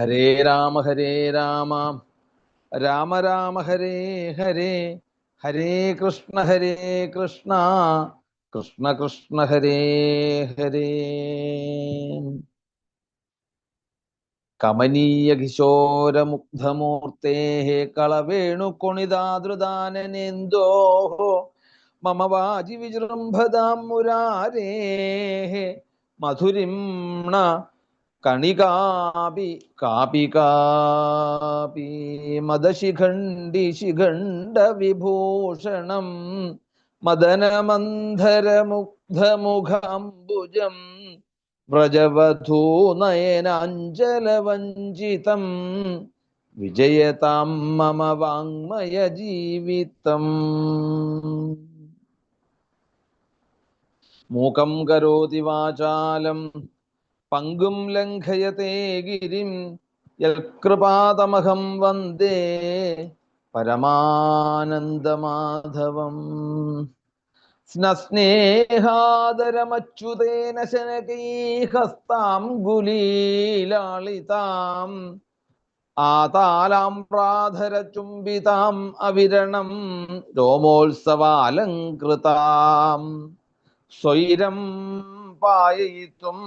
ഹരേ രാമ ഹരേ രാമ. രാമ രാമ ഹരേ ഹരേ. ഹരേ കൃഷ്ണ ഹരേ കൃഷ്ണ. കൃഷ്ണ കൃഷ്ണ ഹരേ ഹരേ. കമനീയ കിശോരമുഗ്ധമൂർത്തേ കളവേണുകൊണിതാദൃദാനനേന്തോ മമ വാജി വിജൃംഭതാം മുരാരേ മധുരിംണ കണികാപി കാപി കാപി മദശിഖണ്ഡി ശിഖണ്ഡ വിഭൂഷണം മദനമന്ധരമുഗ്ധമുഖാംബുജം വ്രജവധൂനയനാഞ്ജലവഞ്ചിതം വിജയതാം മമ വാങ്മയ ജീവിതം മൂകം കരോതി വാചാലം പങ്കും ലംഘയത്തെ ഗിരിം യൽകൃപാതമഹം വന്ദേ പരമാനന്ദമാധവം. സ്നസ്നേഹാദരമച്യുതേന ശനകൈഹസ്താം ഗുലീലാളിതാം ആതാലാം പ്രാധരചുംബിതാം അവിരണം രോമോത്സവാലങ്കൃതാം സ്വൈരം പായയിത്വം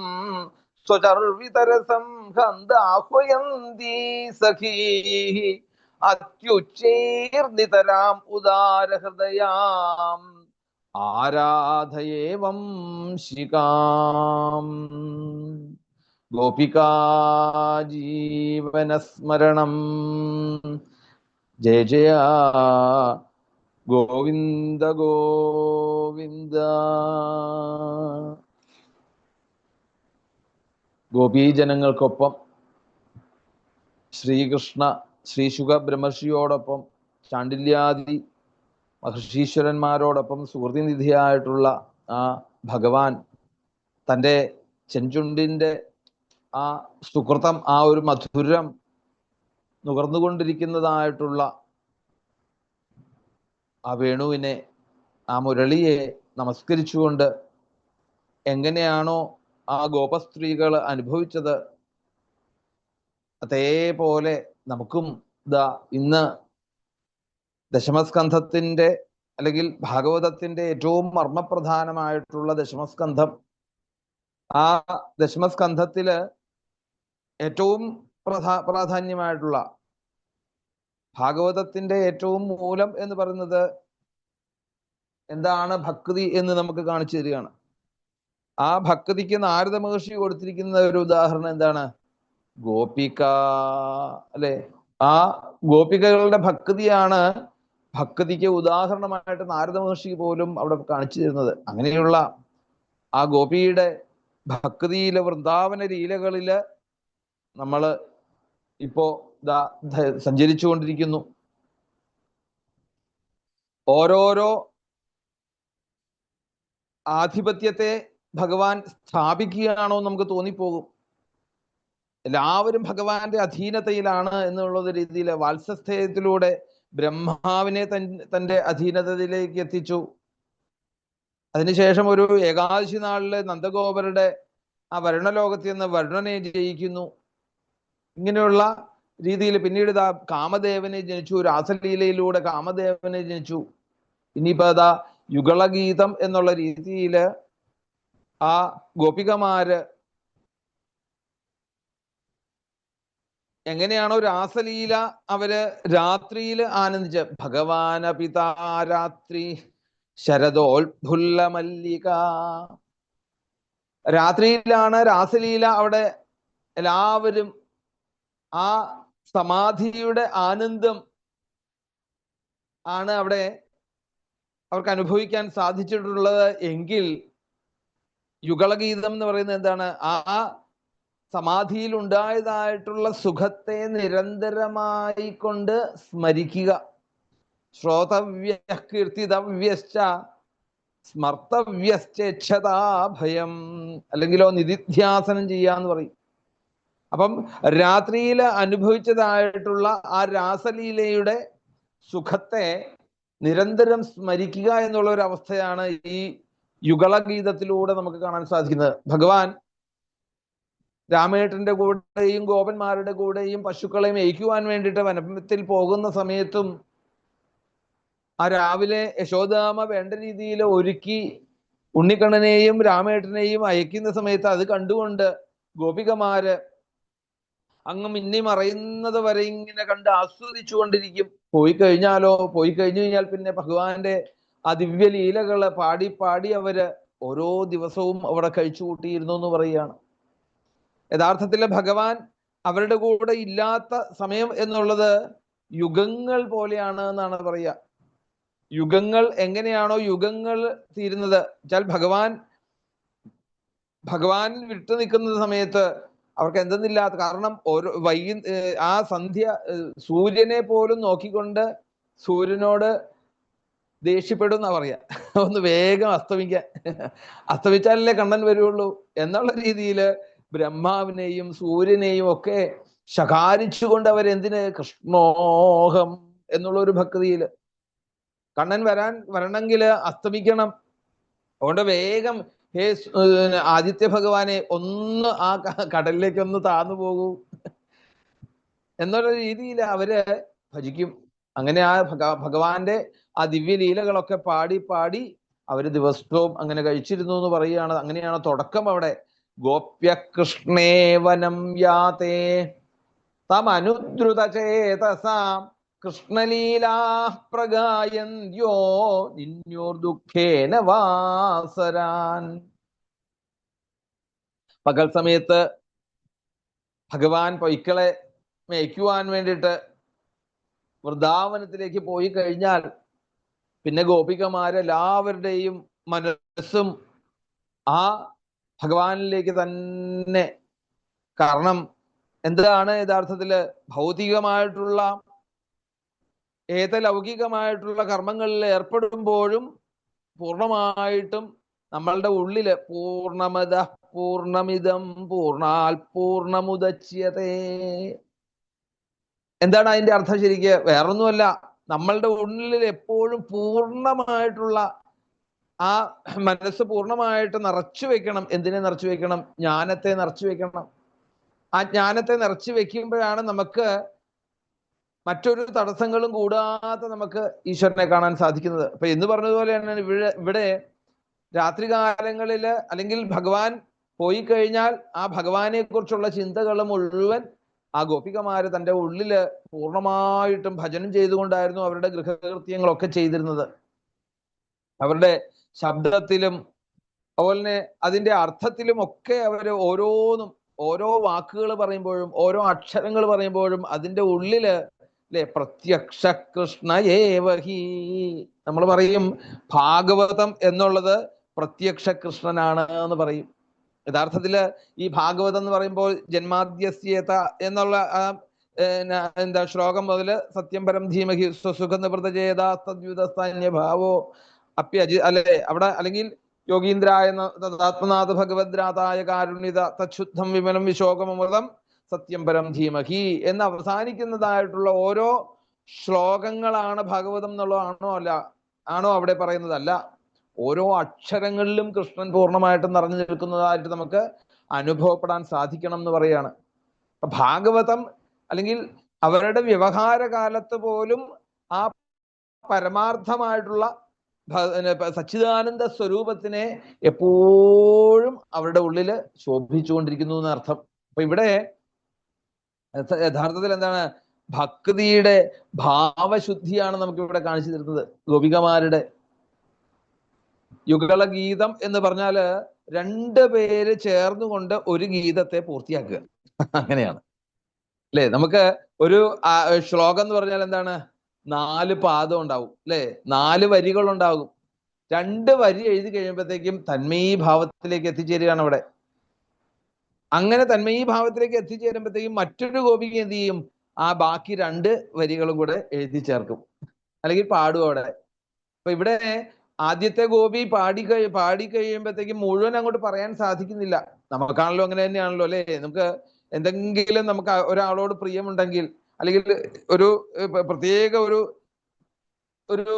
സ്വചർവിതരസം ഹന്താഹ്വയന്തി സഖീ. അത്യുച്ചൈർനിതരാം ഉദാരഹൃദയാം. ആരാധയേവം ശികാം ഗോപികാജീവനസ്മരണം ജയ ജയ ഗോവിന്ദ ഗോവിന്ദ. ഗോപീജനങ്ങൾക്കൊപ്പം ശ്രീകൃഷ്ണ ശ്രീശുഖ ബ്രഹ്മർഷിയോടൊപ്പം ചാണ്ടില്യാദി മഹർഷീശ്വരന്മാരോടൊപ്പം സുഹൃതിനിധിയായിട്ടുള്ള ആ ഭഗവാൻ തന്റെ ചെഞ്ചുണ്ടിന്റെ ആ സുഹൃതം ആ ഒരു മധുരം നുകർന്നുകൊണ്ടിരിക്കുന്നതായിട്ടുള്ള ആ വേണുവിനെ ആ മുരളിയെ നമസ്കരിച്ചുകൊണ്ട് എങ്ങനെയാണോ ആ ഗോപസ്ത്രീകൾ അനുഭവിച്ചത് അതേപോലെ നമുക്കും ഇതാ ഇന്ന് ദശമസ്കന്ധത്തിന്റെ അല്ലെങ്കിൽ ഭാഗവതത്തിന്റെ ഏറ്റവും മർമ്മപ്രധാനമായിട്ടുള്ള ദശമസ്കന്ധം. ആ ദശമസ്കന്ധത്തിൽ ഏറ്റവും പ്രധാ പ്രാധാന്യമായിട്ടുള്ള ഭാഗവതത്തിന്റെ ഏറ്റവും മൂലം എന്ന് പറയുന്നത് എന്താണ് ഭക്തി എന്ന് നമുക്ക് കാണിച്ചു തരികയാണ്. ആ ഭക്തിക്ക് നാരദ മഹർഷി കൊടുത്തിരിക്കുന്ന ഒരു ഉദാഹരണം എന്താണ്? ഗോപിക അല്ലെ? ആ ഗോപികകളുടെ ഭക്തിയാണ് ഭക്തിക്ക് ഉദാഹരണമായിട്ട് നാരദ മഹർഷി പോലും അവിടെ കാണിച്ചു തരുന്നത്. അങ്ങനെയുള്ള ആ ഗോപിയുടെ ഭക്തിയിലെ വൃന്ദാവന ലീലകളിൽ നമ്മൾ ഇപ്പോ സഞ്ചരിച്ചു കൊണ്ടിരിക്കുന്നു ഓരോരോ ആധിപത്യത്തെ ഭഗവാൻ സ്ഥാപിക്കുകയാണോ നമുക്ക് തോന്നിപ്പോകും. എല്ലാവരും ഭഗവാന്റെ അധീനതയിലാണ് എന്നുള്ള രീതിയിൽ വാത്സസ്ഥേയത്തിലൂടെ ബ്രഹ്മാവിനെ തൻ തന്റെ അധീനതയിലേക്ക് എത്തിച്ചു. അതിനുശേഷം ഒരു ഏകാദശി നാളിൽ നന്ദഗോപരുടെ ആ വരുണലോകത്തിൽ നിന്ന് വരുണനെ ജയിക്കുന്നു. ഇങ്ങനെയുള്ള രീതിയിൽ പിന്നീട് ഇതാ കാമദേവനെ ജനിച്ചു രാസലീലയിലൂടെ കാമദേവനെ ജനിച്ചു. ഇനിയിപ്പോ അതാ യുഗളഗീതം എന്നുള്ള രീതിയിൽ ആ ഗോപികമാര് എങ്ങനെയാണോ രാസലീല അവർ രാത്രിയിൽ ആനന്ദിച്ച? ഭഗവാന പിതാ രാത്രി ശരദോത്ഫുല്ല മല്ലിക രാത്രിയിലാണ് രാസലീല അവിടെ എല്ലാവരും ആ സമാധിയുടെ ആനന്ദം ആണ് അവിടെ അവർക്ക് അനുഭവിക്കാൻ സാധിച്ചിട്ടുള്ളത് എങ്കിൽ യുഗളഗീതം എന്ന് പറയുന്നത് എന്താണ്? ആ സമാധിയിൽ ഉണ്ടായതായിട്ടുള്ള സുഖത്തെ നിരന്തരമായി കൊണ്ട് സ്മരിക്കുക. ശ്രോതവ്യ കീർത്തിതവ്യശ്ച സ്മർത്തവ്യശ്ചേച്ഛതാ ഭയം. അല്ലെങ്കിലോ നിധിധ്യാസനം ചെയ്യാന്ന് പറയും. അപ്പം രാത്രിയിൽ അനുഭവിച്ചതായിട്ടുള്ള ആ രാസലീലയുടെ സുഖത്തെ നിരന്തരം സ്മരിക്കുക എന്നുള്ള ഒരു അവസ്ഥയാണ് ഈ യുഗളഗീതത്തിലൂടെ നമുക്ക് കാണാൻ സാധിക്കുന്നത് ഭഗവാൻ രാമേട്ടന്റെ കൂടെയും ഗോപന്മാരുടെ കൂടെയും പശുക്കളെയും മേയ്ക്കുവാൻ വേണ്ടിയിട്ട് വനത്തിൽ പോകുന്ന സമയത്തും ആ രാവിലെ യശോദാമ വേണ്ട രീതിയിൽ ഒരുക്കി ഉണ്ണിക്കണ്ണനെയും രാമേട്ടനെയും അയക്കുന്ന സമയത്ത് അത് കണ്ടുകൊണ്ട് ഗോപികമാര് അങ്ങ് മിന്നി മറയുന്നത് വരെ ഇങ്ങനെ കണ്ട് ആസ്വദിച്ചു കൊണ്ടിരിക്കും പോയി കഴിഞ്ഞാലോ? പോയി കഴിഞ്ഞു കഴിഞ്ഞാൽ പിന്നെ ഭഗവാന്റെ ആ ദിവ്യ ലീലകളെ പാടി പാടി അവർ ഓരോ ദിവസവും അവിടെ കഴിച്ചു കൂട്ടിയിരുന്നു എന്ന് പറയുകയാണ്. യഥാർത്ഥത്തിൽ ഭഗവാൻ അവരുടെ കൂടെ ഇല്ലാത്ത സമയം എന്നുള്ളത് യുഗങ്ങൾ പോലെയാണ് എന്നാണ് പറയുക. യുഗങ്ങൾ എങ്ങനെയാണോ യുഗങ്ങൾ തീരുന്നത്. വെച്ചാൽ ഭഗവാൻ ഭഗവാൻ വിട്ടു നിൽക്കുന്ന സമയത്ത് അവർക്ക് എന്തെന്നില്ലാത്ത കാരണം ഓരോ വൈകി ആ സന്ധ്യ സൂര്യനെ പോലും നോക്കിക്കൊണ്ട് സൂര്യനോട് ദേഷ്യപ്പെടും എന്നാ പറയാ. ഒന്ന് വേഗം അസ്തമിക്കാൻ അസ്തമിച്ചാലല്ലേ കണ്ണൻ വരുള്ളൂ. എന്നുള്ള രീതിയിൽ ബ്രഹ്മാവിനെയും സൂര്യനെയും ഒക്കെ ശകാരിച്ചുകൊണ്ട് അവരെന്തിന്? കൃഷ്ണോഹം എന്നുള്ള ഒരു ഭക്തിയിൽ കണ്ണൻ വരാൻ വരണമെങ്കിൽ അസ്തമിക്കണം. അതുകൊണ്ട് വേഗം ഹേ ആദിത്യ ഭഗവാനെ ഒന്ന് ആ കടലിലേക്ക് ഒന്ന് താന്നു പോകൂ. എന്നുള്ള രീതിയിൽ അവർ ഭജിക്കും. അങ്ങനെ ആ ഭഗ- ഭഗവാന്റെ ആ ദിവ്യലീലകളൊക്കെ പാടി പാടി അവർ ദിവസവും അങ്ങനെ കഴിച്ചിരുന്നു എന്ന് പറയുകയാണ്. അങ്ങനെയാണ് തുടക്കം അവിടെ. ഗോപ്യകൃഷ്ണേവനം വനം യാതേ തം അനുദ്രുതചേതസാം കൃഷ്ണലീലാ പ്രഗായന്ത്യോ നിന്നോർ ദുഃഖേന വാസരാൻ. പകൽ സമയത്ത് ഭഗവാൻ പൊയ്ക്കളെ മേയ്ക്കുവാൻ വേണ്ടിയിട്ട് വൃന്ദാവനത്തിലേക്ക് പോയി കഴിഞ്ഞാൽ പിന്നെ ഗോപികമാരെല്ലാവരുടെയും മനസ്സും ആ ഭഗവാനിലേക്ക് തന്നെ കാരണം എന്താണ് യഥാർത്ഥത്തിൽ ഭൗതികമായിട്ടുള്ള ഏത ലൗകികമായിട്ടുള്ള കർമ്മങ്ങളിൽ ഏർപ്പെടുമ്പോഴും പൂർണമായിട്ടും നമ്മളുടെ ഉള്ളിൽ പൂർണമത പൂർണമിതം പൂർണാൽ പൂർണമുദച്യതേ എന്താണ് അതിന്റെ അർത്ഥം ശരിക്ക്? വേറൊന്നുമല്ല. നമ്മളുടെ ഉള്ളിൽ എപ്പോഴും പൂർണമായിട്ടുള്ള ആ മനസ്സ് പൂർണമായിട്ട് നിറച്ചു വെക്കണം. എന്തിനെ നിറച്ചു വെക്കണം? ജ്ഞാനത്തെ നിറച്ചു വെക്കണം. ആ ജ്ഞാനത്തെ നിറച്ചു വെക്കുമ്പോഴാണ് നമുക്ക് മറ്റൊരു തടസ്സങ്ങളും കൂടാതെ നമുക്ക് ഈശ്വരനെ കാണാൻ സാധിക്കുന്നത്. അപ്പൊ എന്ന് പറഞ്ഞതുപോലെ തന്നെ ഇവിടെ ഇവിടെ രാത്രികാലങ്ങളിൽ അല്ലെങ്കിൽ ഭഗവാൻ പോയി കഴിഞ്ഞാൽ ആ ഭഗവാനെ കുറിച്ചുള്ള ചിന്തകൾ മുഴുവൻ ആ ഗോപികമാര് തന്റെ ഉള്ളിൽ പൂർണമായിട്ടും ഭജനം ചെയ്തുകൊണ്ടായിരുന്നു അവരുടെ ഗൃഹകൃത്യങ്ങളൊക്കെ ചെയ്തിരുന്നത്. അവരുടെ ശബ്ദത്തിലും അതുപോലെ തന്നെ അതിന്റെ അർത്ഥത്തിലും ഒക്കെ അവർ ഓരോന്നും ഓരോ വാക്കുകൾ പറയുമ്പോഴും ഓരോ അക്ഷരങ്ങൾ പറയുമ്പോഴും അതിന്റെ ഉള്ളിൽ അല്ലെ പ്രത്യക്ഷ കൃഷ്ണ ഏവഹി നമ്മൾ പറയും ഭാഗവതം എന്നുള്ളത് പ്രത്യക്ഷ കൃഷ്ണനാണ് എന്ന് പറയും. യഥാർത്ഥത്തിൽ ഈ ഭാഗവതം എന്ന് പറയുമ്പോൾ ജന്മാദ്യസ്യത എന്നുള്ള എന്താ ശ്ലോകം മുതൽ സത്യം പരം ധീമഹി സ്വസുഖ നിവൃതചേതാസ്തദ്യുതസ്ഥാന്യഭാവോ അപ്യജി അല്ലെ അവിടെ അല്ലെങ്കിൽ യോഗീന്ദ്രായ ആത്മനാഥ ഭഗവദ്രാതായ കാരുണ്യത തച്ഛുദ്ധം വിമലം വിശോകമൃതം സത്യം പരം ധീമഹി എന്ന് അവസാനിക്കുന്നതായിട്ടുള്ള ഓരോ ശ്ലോകങ്ങളാണ് ഭാഗവതം എന്നുള്ളതാണോ അല്ല ആണോ അവിടെ പറയുന്നത് അല്ല ഓരോ അക്ഷരങ്ങളിലും കൃഷ്ണൻ പൂർണമായിട്ടും നിറഞ്ഞു നിൽക്കുന്നതായിട്ട് നമുക്ക് അനുഭവപ്പെടാൻ സാധിക്കണം എന്ന് പറയാണ്. ഭാഗവതം അല്ലെങ്കിൽ അവരുടെ വ്യവഹാര കാലത്ത് പോലും ആ പരമാർത്ഥമായിട്ടുള്ള സച്ചിദാനന്ദ സ്വരൂപത്തിനെ എപ്പോഴും അവരുടെ ഉള്ളിൽ ശോഭിച്ചുകൊണ്ടിരിക്കുന്നു എന്നർത്ഥം. അപ്പൊ ഇവിടെ യഥ- യഥാർത്ഥത്തിൽ എന്താണ്? ഭക്തിയുടെ ഭാവശുദ്ധിയാണ് നമുക്ക് ഇവിടെ കാണിച്ചു തരുന്നത്. ഗോപികമാരുടെ യുഗള ഗീതം എന്ന് പറഞ്ഞാൽ രണ്ട് പേര് ചേർന്നുകൊണ്ട് ഒരു ഗീതത്തെ പൂർത്തിയാക്കുക. അങ്ങനെയാണ്. അല്ലെ? നമുക്ക് ഒരു ശ്ലോകം എന്ന് പറഞ്ഞാൽ എന്താണ്? നാല് പാദം ഉണ്ടാവും. അല്ലെ? നാല് വരികൾ ഉണ്ടാകും രണ്ട് വരി എഴുതി കഴിയുമ്പോഴത്തേക്കും തന്മയീ ഭാവത്തിലേക്ക് എത്തിച്ചേരുകയാണ് അവിടെ. അങ്ങനെ തന്മയീ ഭാവത്തിലേക്ക് എത്തിച്ചേരുമ്പോഴത്തേക്കും മറ്റൊരു ഗോപിക എന്ത് ചെയ്യും? ആ ബാക്കി രണ്ട് വരികളും കൂടെ എഴുതി ചേർക്കും. അല്ലെങ്കിൽ പാടും അവിടെ. അപ്പൊ ഇവിടെ ആദ്യത്തെ ഗോപി പാടി കഴി പാടി കഴിയുമ്പോഴത്തേക്കും മുഴുവൻ അങ്ങോട്ട് പറയാൻ സാധിക്കുന്നില്ല. നമുക്കാണല്ലോ അങ്ങനെ തന്നെയാണല്ലോ അല്ലെ? നമുക്ക് എന്തെങ്കിലും നമുക്ക് ഒരാളോട് പ്രിയമുണ്ടെങ്കിൽ അല്ലെങ്കിൽ ഒരു പ്രത്യേക ഒരു ഒരു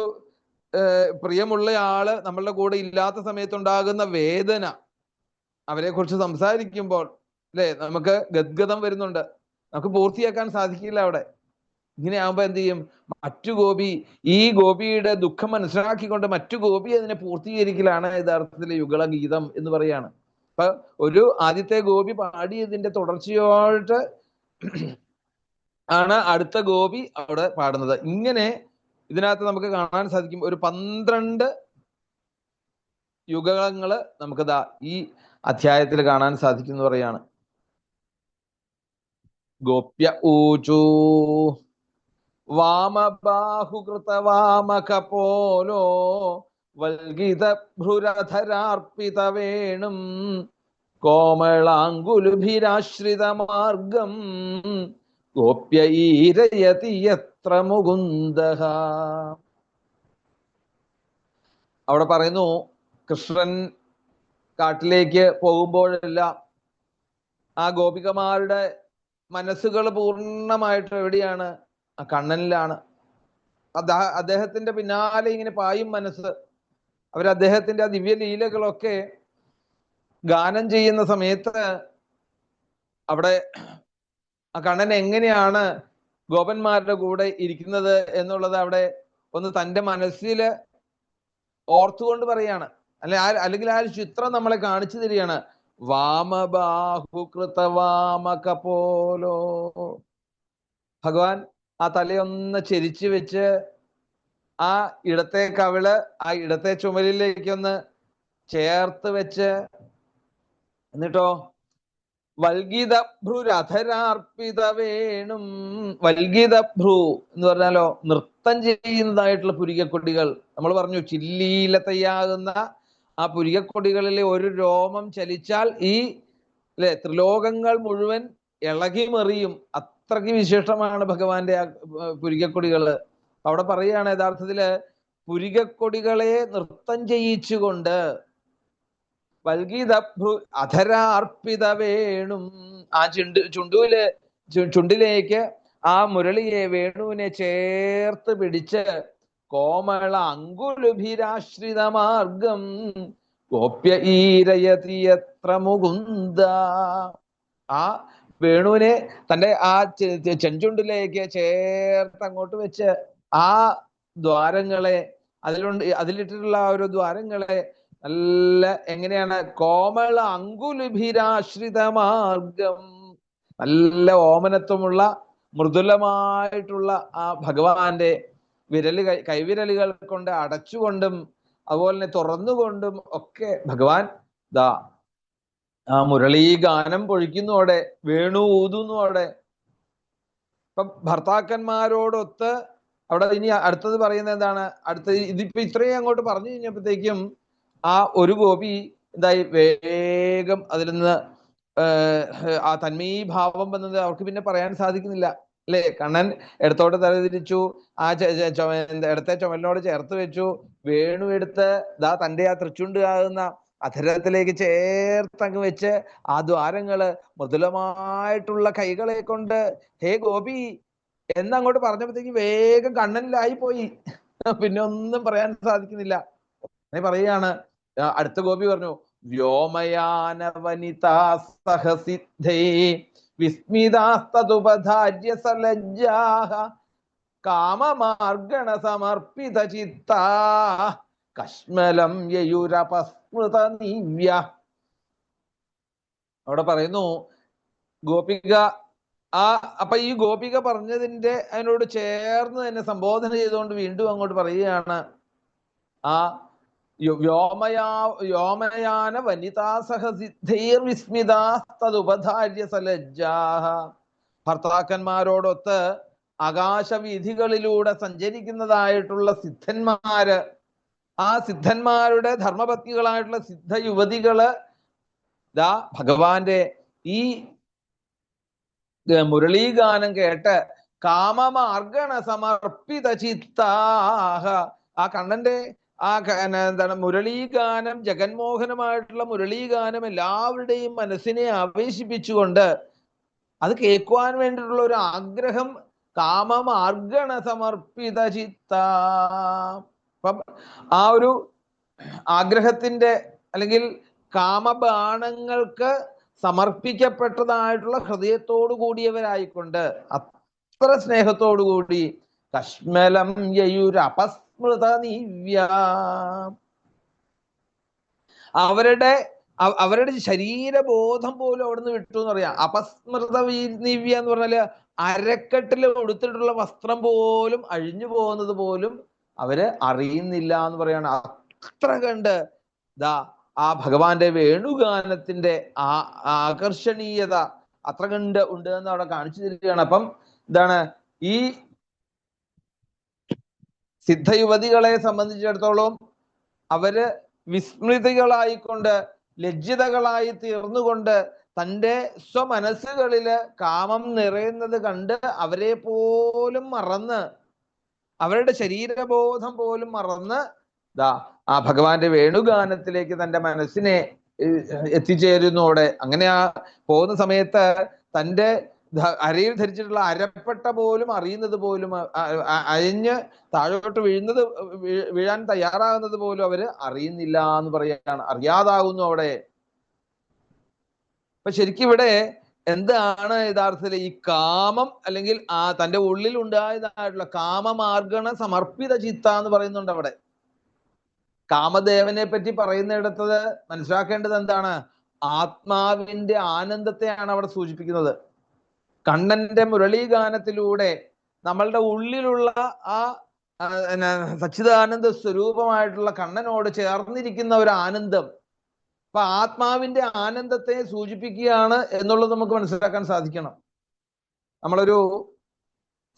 പ്രിയമുള്ള ആൾ നമ്മളുടെ കൂടെ ഇല്ലാത്ത സമയത്തുണ്ടാകുന്ന വേദന അവരെ കുറിച്ച് സംസാരിക്കുമ്പോൾ അല്ലെ? നമുക്ക് ഗദ്ഗതം വരുന്നുണ്ട്. നമുക്ക് പൂർത്തിയാക്കാൻ സാധിക്കില്ല അവിടെ. ഇങ്ങനെ ആകുമ്പോ എന്ത് ചെയ്യും? മറ്റു ഗോപി ഈ ഗോപിയുടെ ദുഃഖം മനസ്സിലാക്കിക്കൊണ്ട് മറ്റു ഗോപി അതിനെ പൂർത്തീകരിക്കലാണ് യഥാർത്ഥത്തിലെ യുഗള ഗീതം എന്ന് പറയാണ്. അപ്പൊ ഒരു ആദ്യത്തെ ഗോപി പാടിയതിന്റെ തുടർച്ചയായിട്ട് ആണ് അടുത്ത ഗോപി അവിടെ പാടുന്നത്. ഇങ്ങനെ ഇതിനകത്ത് നമുക്ക് കാണാൻ സാധിക്കും ഒരു പന്ത്രണ്ട് യുഗങ്ങൾ ദാ ഈ അധ്യായത്തിൽ കാണാൻ സാധിക്കും എന്ന് പറയാണ്. ഗോപ്യ ഊചൂ വാമബാഹുകൃതവാമകപോലോ വൽഗിത ഭ്രുരധരാർപ്പിത വേണും കോമളാങ്കുലുഭിരാശ്രിത മാർഗം ഗോപ്യൈരയതി യത്ര മുകുന്ദ അവിടെ പറയുന്നു കൃഷ്ണൻ കാട്ടിലേക്ക് പോകുമ്പോഴെല്ലാം ആ ഗോപികമാരുടെ മനസ്സുകൾ പൂർണമായിട്ട് എവിടെയാണ് ആ കണ്ണനിലാണ്. അദ്ദേഹ- അദ്ദേഹത്തിന്റെ പിന്നാലെ ഇങ്ങനെ പായും മനസ്സ്. അവർ അദ്ദേഹത്തിന്റെ ആ ദിവ്യലീലകളൊക്കെ ഗാനം ചെയ്യുന്ന സമയത്ത് അവിടെ ആ കണ്ണൻ എങ്ങനെയാണ് ഗോപന്മാരുടെ കൂടെ ഇരിക്കുന്നത് എന്നുള്ളത് അവിടെ ഒന്ന് തന്റെ മനസ്സിൽ ഓർത്തുകൊണ്ട് പറയാണ്. അല്ലെ അല്ലെങ്കിൽ ആ ഒരു ചിത്രം നമ്മളെ കാണിച്ചു തരികയാണ്. വാമബാഹുകൃത വാമകപോലോ ഭഗവാൻ ആ തലയൊന്ന് ചെരിച്ചു വെച്ച് ആ ഇടത്തെ കവിൾ ആ ഇടത്തെ ചുമലിലേക്കൊന്ന് ചേർത്ത് വെച്ച് എന്നിട്ടോ വൽഗീത ഭ്രൂരഥരാർപ്പിത വേണും വൽഗീത ഭ്രൂ എന്ന് പറഞ്ഞാലോ നൃത്തം ചെയ്യുന്നതായിട്ടുള്ള പുരികക്കൊടികൾ. നമ്മൾ പറഞ്ഞു ചില്ലീലതയാകുന്ന ആ പുരികക്കൊടികളിലെ ഒരു രോമം ചലിച്ചാൽ ഈ അല്ലെ ത്രിലോകങ്ങൾ മുഴുവൻ ഇളകിമറിയും. അത്രയ്ക്ക് വിശേഷമാണ് ഭഗവാന്റെ ആ പുരികക്കൊടികൾ അവിടെ പറയുകയാണ് യഥാർത്ഥത്തിൽ പുരികക്കൊടികളെ നൃത്തം ചെയ്യിച്ചുകൊണ്ട് വൽഗീത ഭ്രു അധരാർപ്പിത വേണും ആ ചുണ്ട് ചുണ്ടുവിൽ ചുണ്ടിലേക്ക് ആ മുരളിയെ വേണുവിനെ ചേർത്ത് പിടിച്ച് കോമള അങ്കുലുഭിരാശ്രിത മാർഗം ഗോപ്യ ഈരയതി എത്ര മുകുന്ദ. ആ വേണുവിനെ തന്റെ ആ ചെഞ്ചുണ്ടിലേക്ക് ചേർത്ത് അങ്ങോട്ട് വെച്ച് ആ ദ്വാരങ്ങളെ അതിലുണ്ട് അതിലിട്ടിട്ടുള്ള ആ ഒരു ദ്വാരങ്ങളെ നല്ല എങ്ങനെയാണ്? കോമള അങ്കുലിഭിരാശ്രിത മാർഗം നല്ല ഓമനത്വമുള്ള മൃദുലമായിട്ടുള്ള ആ ഭഗവാന്റെ വിരൽ കൈ കൈവിരലുകൾ കൊണ്ട് അടച്ചുകൊണ്ടും അതുപോലെ തന്നെ തുറന്നുകൊണ്ടും ഒക്കെ ഭഗവാൻ ദാ ആ മുരളി ഗാനം പൊഴിക്കുന്നതോടെ വേണു ഊതുന്നതോടെ ഇപ്പൊ ഭർത്താക്കന്മാരോടൊത്ത് അവിടെ ഇനി അടുത്തത് പറയുന്നത് എന്താണ്? അടുത്ത ഇതിപ്പോ ഇത്രയും അങ്ങോട്ട് പറഞ്ഞു കഴിഞ്ഞപ്പോഴത്തേക്കും ആ ഒരു ഗോപി എന്തായി? വേഗം അതിൽ നിന്ന് ആ തന്മയീഭാവം വന്നത് അവർക്ക് പിന്നെ പറയാൻ സാധിക്കുന്നില്ല. അല്ലേ? കണ്ണൻ ഇടത്തോട്ട് തലതിരിച്ചു ആ ഇടത്തെ ചുമലിനോട് ചേർത്ത് വെച്ചു. വേണു എടുത്ത് ദാ തന്റെ ആ തൃച്ചുണ്ടാകുന്ന അധരത്തിലേക്ക് ചേർത്തങ്ങ് വെച്ച് ആ ദ്വാരങ്ങൾ മൃദുലമായിട്ടുള്ള കൈകളെ കൊണ്ട് ഹേ ഗോപി എന്നങ്ങോട്ട് പറഞ്ഞപ്പോഴത്തേക്ക് വേഗം കണ്ണനിലായി പോയി. പിന്നെ ഒന്നും പറയാൻ സാധിക്കുന്നില്ല. പറയാണ് അടുത്ത ഗോപി പറഞ്ഞു വ്യോമയാന വനിതാ സഹസിദ്ധേ വിസ്മിതാസ്തതുപധാര്യ സലജ്ജാഹ കാമമാർഗണ സമർപ്പിത ചിത്താ കശ്മലം യയുരപസ്മൃത നീവ്യ അവിടെ പറയുന്നു ഗോപിക ആ അപ്പൊ ഈ ഗോപിക പറഞ്ഞതിന്റെ അതിനോട് ചേർന്ന് തന്നെ സംബോധന ചെയ്തുകൊണ്ട് വീണ്ടും അങ്ങോട്ട് പറയുകയാണ് ആ വ്യോമയാ വ്യോമയാന വനിതാ സഹസിദ്ധൈർ വിസ്മിതാസ്തതുപധാര്യ സലജ്ജാഹ ഭർത്താക്കന്മാരോടൊത്ത് ആകാശവീഥികളിലൂടെ സഞ്ചരിക്കുന്നതായിട്ടുള്ള സിദ്ധന്മാര് ആ സിദ്ധന്മാരുടെ ധർമ്മപത്നികളായിട്ടുള്ള സിദ്ധ യുവതികൾ ദാ ഭഗവാന്റെ ഈ മുരളീഗാനം കേട്ട് കാമമാർഗണ സമർപ്പിത ചിത്താഹ ആ കണ്ണന്റെ ആ എന്താണ് മുരളീഗാനം ജഗന്മോഹനമായിട്ടുള്ള മുരളീഗാനം എല്ലാവരുടെയും മനസ്സിനെ ആവേശിപ്പിച്ചുകൊണ്ട് അത് കേൾക്കുവാൻ വേണ്ടിയിട്ടുള്ള ഒരു ആഗ്രഹം കാമമാർഗണ സമർപ്പിത ചിത്ത അപ്പം ആ ഒരു ആഗ്രഹത്തിന്റെ അല്ലെങ്കിൽ കാമബാണങ്ങൾക്ക് സമർപ്പിക്കപ്പെട്ടതായിട്ടുള്ള ഹൃദയത്തോടു കൂടിയവരായിക്കൊണ്ട് അത്ര സ്നേഹത്തോടു കൂടി കശ്മലം യയുരപസ്മൃത നീവ്യ. അവരുടെ അവരുടെ ശരീരബോധം പോലും അവിടുന്ന് വിട്ടു എന്ന് പറയാം അപസ്മൃത നിവ്യ എന്ന് പറഞ്ഞാൽ അരക്കെട്ടിൽ ഉടുത്തിട്ടുള്ള വസ്ത്രം പോലും അഴിഞ്ഞു പോകുന്നത് പോലും അവർ അറിയുന്നില്ല എന്ന് പറയാണ്. അത്ര കണ്ട് ദാ ആ ഭഗവാന്റെ വേണുഗാനത്തിന്റെ ആ ആകർഷണീയത അത്ര കണ്ട് ഉണ്ട് എന്ന് അവിടെ കാണിച്ചു തരികയാണ്. അപ്പം ഇതാണ് ഈ സിദ്ധയുവതികളെ സംബന്ധിച്ചിടത്തോളം അവർ വിസ്മൃതികളായിക്കൊണ്ട് ലജ്ജിതകളായി തീർന്നുകൊണ്ട് തന്റെ സ്വമനസ്സുകളിൽ കാമം നിറയുന്നത് കണ്ട് അവരെ പോലും മറന്ന് അവരുടെ ശരീരബോധം പോലും മറന്ന് ദാ ആ ഭഗവാന്റെ വേണുഗാനത്തിലേക്ക് തന്റെ മനസ്സിനെ എത്തിച്ചേരുന്നോടെ എത്തിച്ചേരുന്നു അങ്ങനെ ആ പോകുന്ന സമയത്ത് തന്റെ അരയിൽ ധരിച്ചിട്ടുള്ള അരപ്പെട്ട പോലും അറിയുന്നത് പോലും അയഞ്ഞ് താഴോട്ട് വീഴുന്നത് വീഴാൻ തയ്യാറാകുന്നത് പോലും അവർ അറിയുന്നില്ല എന്ന് പറയാണ്. അറിയാതാകുന്നു അവിടെ. അപ്പൊ ശരിക്കും ഇവിടെ എന്താണ് യഥാർത്ഥത്തിൽ ഈ കാമം അല്ലെങ്കിൽ ആ തന്റെ ഉള്ളിൽ ഉണ്ടായതായിട്ടുള്ള കാമമാർഗണ സമർപ്പിത ചിത്ത എന്ന് പറയുന്നുണ്ട് അവിടെ. കാമദേവനെ പറ്റി പറയുന്നിടത്തത് മനസ്സിലാക്കേണ്ടത് എന്താണ്? ആത്മാവിന്റെ ആനന്ദത്തെയാണ് അവിടെ സൂചിപ്പിക്കുന്നത്. കണ്ണന്റെ മുരളീഗാനത്തിലൂടെ നമ്മളുടെ ഉള്ളിലുള്ള ആ സച്ചിദാനന്ദ സ്വരൂപമായിട്ടുള്ള കണ്ണനോട് ചേർന്നിരിക്കുന്ന ഒരു ആനന്ദം അപ്പൊ ആത്മാവിന്റെ ആനന്ദത്തെ സൂചിപ്പിക്കുകയാണ് എന്നുള്ളത് നമുക്ക് മനസ്സിലാക്കാൻ സാധിക്കണം. നമ്മളൊരു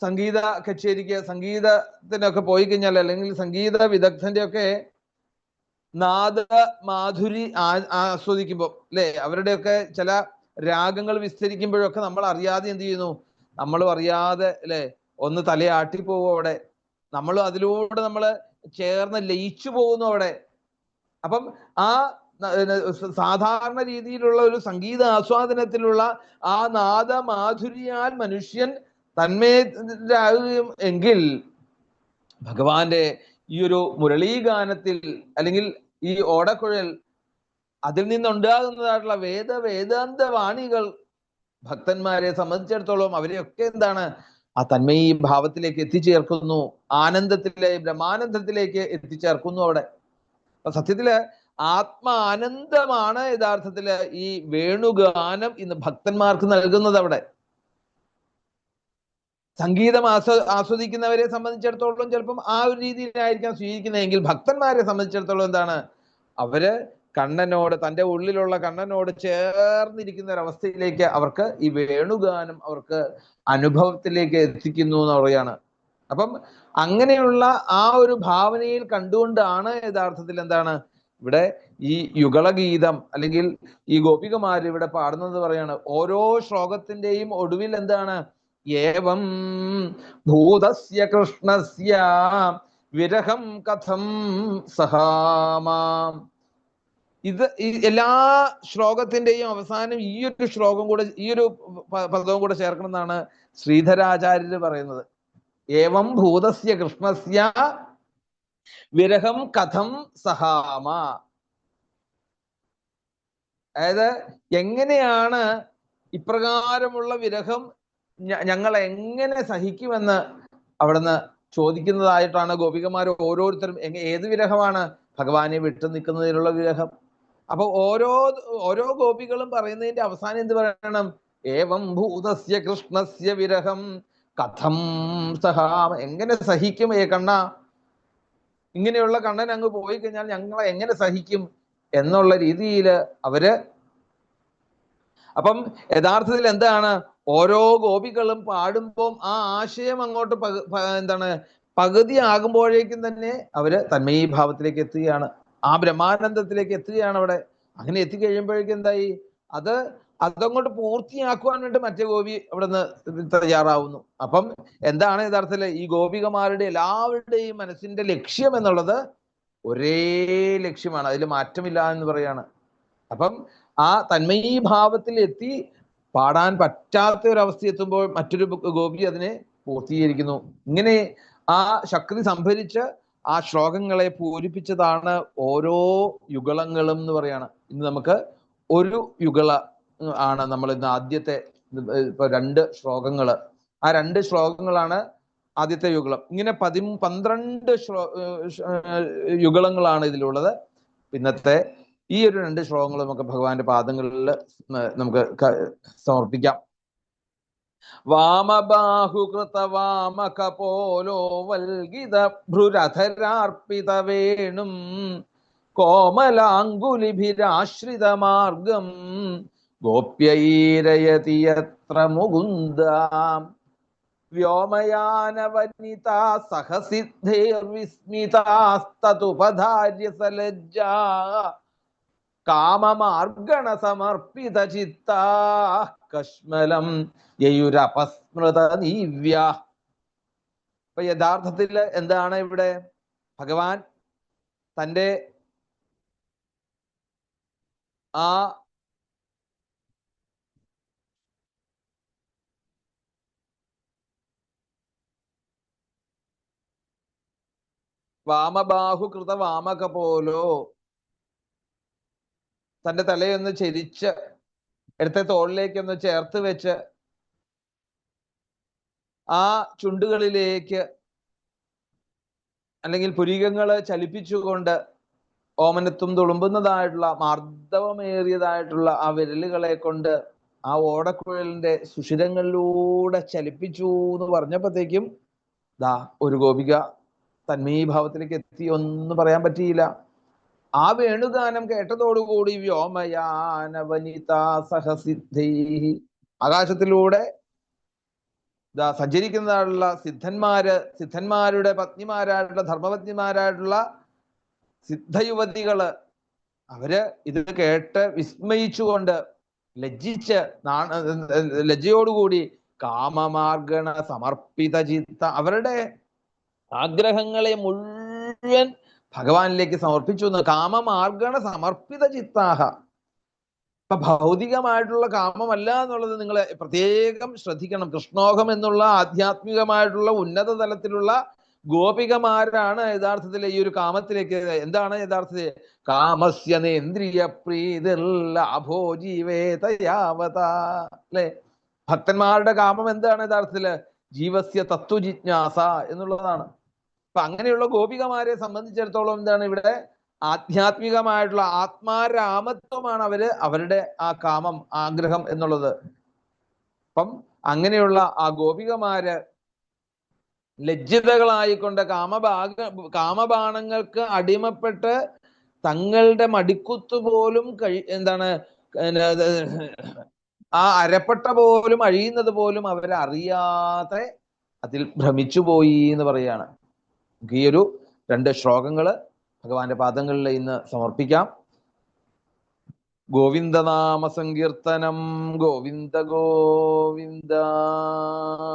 സംഗീത കച്ചേരിക്ക് സംഗീതത്തിനൊക്കെ പോയി കഴിഞ്ഞാൽ അല്ലെങ്കിൽ സംഗീത വിദഗ്ധന്റെ ഒക്കെ നാദ മാധുരി ആസ്വദിക്കുമ്പോൾ അല്ലെ? അവരുടെയൊക്കെ ചില രാഗങ്ങൾ വിസ്തരിക്കുമ്പോഴൊക്കെ നമ്മൾ അറിയാതെ എന്ത് ചെയ്യുന്നു? നമ്മളും അറിയാതെ അല്ലെ? ഒന്ന് തലയാട്ടി പോകും അവിടെ. നമ്മൾ അതിലൂടെ നമ്മൾ ചേർന്ന് ലയിച്ചു പോകുന്നു അവിടെ. അപ്പം ആ സാധാരണ രീതിയിലുള്ള ഒരു സംഗീത ആസ്വാദനത്തിലുള്ള ആ നാദ മാധുര്യാൽ മനുഷ്യൻ തന്മേരാകുകയും എങ്കിൽ ഭഗവാന്റെ ഈ ഒരു മുരളീഗാനത്തിൽ അല്ലെങ്കിൽ ഈ ഓടക്കുഴൽ അതിൽ നിന്നുണ്ടാകുന്നതായിട്ടുള്ള വേദ വേദാന്ത വാണികൾ ഭക്തന്മാരെ സംബന്ധിച്ചിടത്തോളം അവരെയൊക്കെ എന്താണ് ആ തന്മയി ഭാവത്തിലേക്ക് എത്തിച്ചേർക്കുന്നു ആനന്ദത്തിലെ ബ്രഹ്മാനന്ദത്തിലേക്ക് എത്തിച്ചേർക്കുന്നു അവിടെ. സത്യത്തിൽ ആത്മാനന്ദമാണ് യഥാർത്ഥത്തിൽ ഈ വേണുഗാനം ഇന്ന് ഭക്തന്മാർക്ക് നൽകുന്നത് അവിടെ. സംഗീതം ആസ്വ ആസ്വദിക്കുന്നവരെ സംബന്ധിച്ചിടത്തോളം ചിലപ്പം ആ ഒരു രീതിയിലായിരിക്കാം സ്വീകരിക്കുന്നതെങ്കിൽ ഭക്തന്മാരെ സംബന്ധിച്ചിടത്തോളം എന്താണ്? അവർ കണ്ണനോട് തന്റെ ഉള്ളിലുള്ള കണ്ണനോട് ചേർന്നിരിക്കുന്ന ഒരവസ്ഥയിലേക്ക് അവർക്ക് ഈ വേണുഗാനം അവർക്ക് അനുഭവത്തിലേക്ക് എത്തിക്കുന്നു എന്ന് പറയാണ് അപ്പം അങ്ങനെയുള്ള ആ ഒരു ഭാവനയിൽ കണ്ടുകൊണ്ടാണ് യഥാർത്ഥത്തിൽ എന്താണ് ഇവിടെ ഈ യുഗളഗീതം അല്ലെങ്കിൽ ഈ ഗോപികമാര് ഇവിടെ പാടുന്നത് പറയാണ് ഓരോ ശ്ലോകത്തിന്റെയും ഒടുവിൽ എന്താണ്? ഏവം ഭൂതസ്യ കൃഷ്ണസ്യ വിരഹം കഥം സഹാമാം. ഇത് എല്ലാ ശ്ലോകത്തിന്റെയും അവസാനം ഈ ഒരു ശ്ലോകം കൂടെ ഈ ഒരു പദവും കൂടെ ചേർക്കണം എന്നാണ് ശ്രീധരാചാര്യർ പറയുന്നത്. ഏവം ഭൂതസ്യ കൃഷ്ണസ്യ വിരഹം കഥം സഹാമ. അതായത് എങ്ങനെയാണ് ഇപ്രകാരമുള്ള വിരഹം ഞങ്ങൾ എങ്ങനെ സഹിക്കുമെന്ന് അവിടുന്ന് ചോദിക്കുന്നതായിട്ടാണ് ഗോപികമാർ ഓരോരുത്തരും ഏത് വിരഹമാണ് ഭഗവാനെ വിട്ടു നിൽക്കുന്നതിലുള്ള വിരഹം. അപ്പൊ ഓരോ ഓരോ ഗോപികളും പറയുന്നതിന്റെ അവസാനം എന്ത് പറയണം? ഏവം ഭൂതസ്യ കൃഷ്ണസ്യ വിരഹം കഥം സഹാമ. എങ്ങനെ സഹിക്കും ഏ കണ്ണ ഇങ്ങനെയുള്ള കണ്ണൻ അങ്ങ് പോയി കഴിഞ്ഞാൽ ഞങ്ങളെ എങ്ങനെ സഹിക്കും എന്നുള്ള രീതിയിൽ അവർ അപ്പം യഥാർത്ഥത്തിൽ എന്താണ്? ഓരോ ഗോപികളും പാടുമ്പോൾ ആ ആശയം അങ്ങോട്ട് എന്താണ് പകുതി ആകുമ്പോഴേക്കും തന്നെ അവർ തന്മയീഭാവത്തിലേക്ക് എത്തുകയാണ്. ആ ബ്രഹ്മാനന്ദത്തിലേക്ക് എത്തുകയാണ് അവിടെ. അങ്ങനെ എത്തിക്കഴിയുമ്പോഴേക്കും എന്തായി? അത് അതങ്ങോട്ട് പൂർത്തിയാക്കുവാൻ വേണ്ടി മറ്റേ ഗോപി അവിടെ നിന്ന് തയ്യാറാവുന്നു. അപ്പം എന്താണ് യഥാർത്ഥത്തിൽ ഈ ഗോപികമാരുടെ എല്ലാവരുടെയും മനസ്സിന്റെ ലക്ഷ്യം എന്നുള്ളത് ഒരേ ലക്ഷ്യമാണ്. അതിൽ മാറ്റമില്ല എന്ന് പറയാണ്. അപ്പം ആ തന്മയീ ഭാവത്തിൽ എത്തി പാടാൻ പറ്റാത്ത ഒരു അവസ്ഥ എത്തുമ്പോൾ മറ്റൊരു ഗോപി അതിനെ പൂർത്തീകരിക്കുന്നു. ഇങ്ങനെ ആ ശക്തി സംഭരിച്ച് ആ ശ്ലോകങ്ങളെ പൂരിപ്പിച്ചതാണ് ഓരോ യുഗളങ്ങളും എന്ന് പറയാണ്. ഇന്ന് നമുക്ക് ഒരു യുഗള ആണ് നമ്മൾ ഇന്ന് ആദ്യത്തെ ഇപ്പൊ രണ്ട് ശ്ലോകങ്ങൾ ആ രണ്ട് ശ്ലോകങ്ങളാണ് ആദ്യത്തെ യുഗളം. ഇങ്ങനെ പതി പന്ത്രണ്ട് യുഗളങ്ങളാണ് ഇതിലുള്ളത്. ഇന്നത്തെ ഈ ഒരു രണ്ട് ശ്ലോകങ്ങൾ നമുക്ക് ഭഗവാന്റെ പാദങ്ങളിൽ നമുക്ക് സമർപ്പിക്കാം. വാമബാഹുകൃത വാമകപോലോ വൽഗിത ഭ്രുരഥരാർപ്പിത വേണും കോമലാങ്കുലിഭിരാശ്രിത മാർഗം ഗോപ്യൈരയതി യത്ര മുകുന്ദാം. വ്യോമയാനവനിതാ സഹസിദ്ധേർവിസ്മിതാസ്തതുപധാര്യ സലജ്ജാ കാമമാർഗണ സമർപ്പിത ചിത്താ കശ്മലം യയുരപസ്മൃത ദിവ്യ അപ്പൊ യഥാർത്ഥത്തിൽ എന്താണ് ഇവിടെ? ഭഗവാൻ തന്റെ ആ വാമബാഹു കൃത വാമക പോലോ തന്റെ തലയൊന്ന് ചെരിച്ച് എടുത്ത തോളിലേക്കൊന്ന് ചേർത്ത് വെച്ച് ആ ചുണ്ടുകളിലേക്ക് അല്ലെങ്കിൽ പുരികങ്ങൾ ചലിപ്പിച്ചുകൊണ്ട് ഓമനത്തും തുളുമ്പുന്നതായിട്ടുള്ള മാർദ്ദവമേറിയതായിട്ടുള്ള ആ വിരലുകളെ കൊണ്ട് ആ ഓടക്കുഴലിന്റെ സുഷിരങ്ങളിലൂടെ ചലിപ്പിച്ചു എന്ന് പറഞ്ഞപ്പോഴത്തേക്കും ദാ ഒരു ഗോപിക തന്മീഭാവത്തിലേക്ക് എത്തി ഒന്നും പറയാൻ പറ്റിയില്ല. ആ വേണുഗാനം കേട്ടതോടുകൂടി വ്യോമയാന വനിത സഹസിദ്ധി ആകാശത്തിലൂടെ സഞ്ചരിക്കുന്നതായിട്ടുള്ള സിദ്ധന്മാര് സിദ്ധന്മാരുടെ പത്നിമാരായിട്ടുള്ള ധർമ്മപത്നിമാരായിട്ടുള്ള സിദ്ധയുവതികൾ അവർ ഇത് കേട്ട് വിസ്മയിച്ചുകൊണ്ട് ലജ്ജിച്ച് നാണ ലജ്ജയോടുകൂടി കാമമാർഗണ സമർപ്പിത ചിത്ത അവരുടെ ആഗ്രഹങ്ങളെ മുഴുവൻ ഭഗവാനിലേക്ക് സമർപ്പിച്ചു എന്ന് കാമമാർഗണ സമർപ്പിത ചിത്താഹ. ഇപ്പൊ ഭൗതികമായിട്ടുള്ള കാമമല്ല എന്നുള്ളത് നിങ്ങൾ പ്രത്യേകം ശ്രദ്ധിക്കണം. കൃഷ്ണോഹം എന്നുള്ള ആധ്യാത്മികമായിട്ടുള്ള ഉന്നത തലത്തിലുള്ള ഗോപികമാരാണ് യഥാർത്ഥത്തിൽ ഈ ഒരു കാമത്തിലേക്ക് എന്താണ് യഥാർത്ഥത്തിൽ കാമസ്യ നേന്ദ്രിയ പ്രീതിർലാഭോ ജീവേതയാവത അല്ലെ? ഭക്തന്മാരുടെ കാമം എന്താണ് യഥാർത്ഥത്തിൽ? ജീവസ്യ തത്വജിജ്ഞാസ എന്നുള്ളതാണ്. അപ്പൊ അങ്ങനെയുള്ള ഗോപികമാരെ സംബന്ധിച്ചിടത്തോളം എന്താണ് ഇവിടെ ആധ്യാത്മികമായിട്ടുള്ള ആത്മാരാമത്വമാണ് അവർ അവരുടെ ആ കാമം ആഗ്രഹം എന്നുള്ളത്. അപ്പം അങ്ങനെയുള്ള ആ ഗോപികമാര് ലജ്ജിതകളായിക്കൊണ്ട് കാമഭാഗ കാമബാണങ്ങൾക്ക് അടിമപ്പെട്ട് തങ്ങളുടെ മടിക്കുത്ത് പോലും കഴി എന്താണ് ആ അരപ്പെട്ട പോലും അഴിയുന്നത് പോലും അവരറിയാതെ അതിൽ ഭ്രമിച്ചു പോയി എന്ന് പറയാണ് നമുക്ക് ഈ ഒരു രണ്ട് ശ്ലോകങ്ങൾ ഭഗവാന്റെ പാദങ്ങളിൽ ഇന്ന് സമർപ്പിക്കാം. ഗോവിന്ദനാമ സങ്കീർത്തനം ഗോവിന്ദ ഗോവിന്ദ.